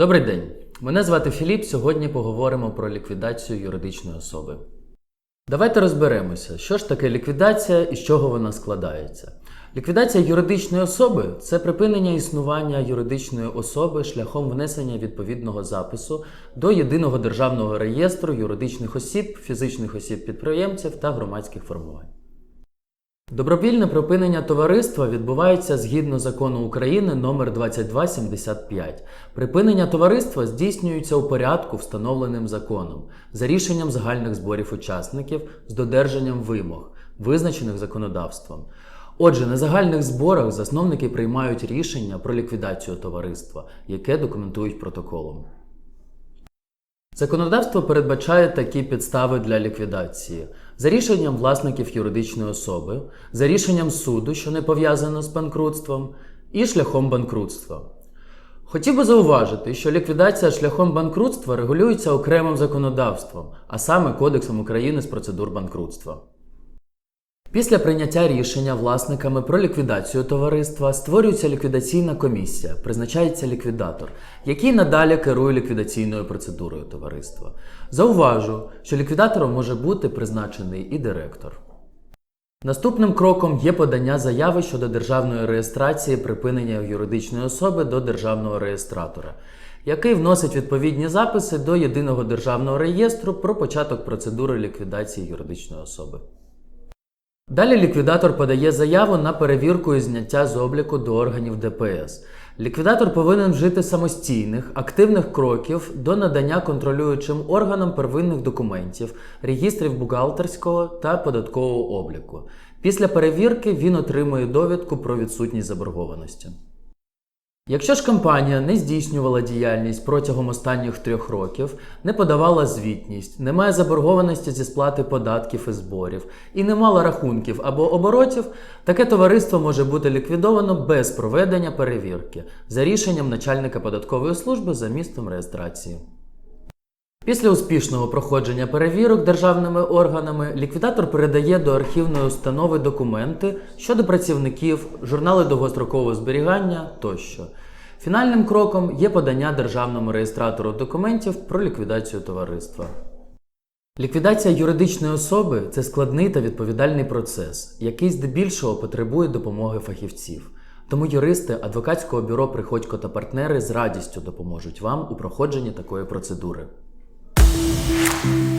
Добрий день. Мене звати Філіп. Сьогодні поговоримо про ліквідацію юридичної особи. Давайте розберемося, що ж таке ліквідація і з чого вона складається. Ліквідація юридичної особи це припинення існування юридичної особи шляхом внесення відповідного запису до єдиного державного реєстру юридичних осіб, фізичних осіб-підприємців та громадських формувань. Добровільне припинення товариства відбувається згідно закону України номер 2275. Припинення товариства здійснюється у порядку, встановленим законом, за рішенням загальних зборів учасників з додержанням вимог, визначених законодавством. Отже, на загальних зборах засновники приймають рішення про ліквідацію товариства, яке документують протоколом. Законодавство передбачає такі підстави для ліквідації за рішенням власників юридичної особи, за рішенням суду, що не пов'язано з банкрутством, і шляхом банкрутства. Хотів би зауважити, що ліквідація шляхом банкрутства регулюється окремим законодавством, а саме Кодексом України з процедур банкрутства. Після прийняття рішення власниками про ліквідацію товариства створюється ліквідаційна комісія, призначається ліквідатор, який надалі керує ліквідаційною процедурою товариства. Зауважу, що ліквідатором може бути призначений і директор. Наступним кроком є подання заяви щодо державної реєстрації припинення юридичної особи до державного реєстратора, який вносить відповідні записи до єдиного державного реєстру про початок процедури ліквідації юридичної особи. Далі ліквідатор подає заяву на перевірку і зняття з обліку до органів ДПС. Ліквідатор повинен вжити самостійних, активних кроків до надання контролюючим органам первинних документів, регістрів бухгалтерського та податкового обліку. Після перевірки він отримує довідку про відсутність заборгованості. Якщо ж компанія не здійснювала діяльність протягом останніх трьох років, не подавала звітність, не має заборгованості зі сплати податків і зборів і не мала рахунків або оборотів, таке товариство може бути ліквідовано без проведення перевірки за рішенням начальника податкової служби за містом реєстрації. Після успішного проходження перевірок державними органами ліквідатор передає до архівної установи документи щодо працівників, журнали довгострокового зберігання тощо. Фінальним кроком є подання державному реєстратору документів про ліквідацію товариства. Ліквідація юридичної особи це складний та відповідальний процес, який здебільшого потребує допомоги фахівців. Тому юристи адвокатського бюро Приходько та партнери з радістю допоможуть вам у проходженні такої процедури. Música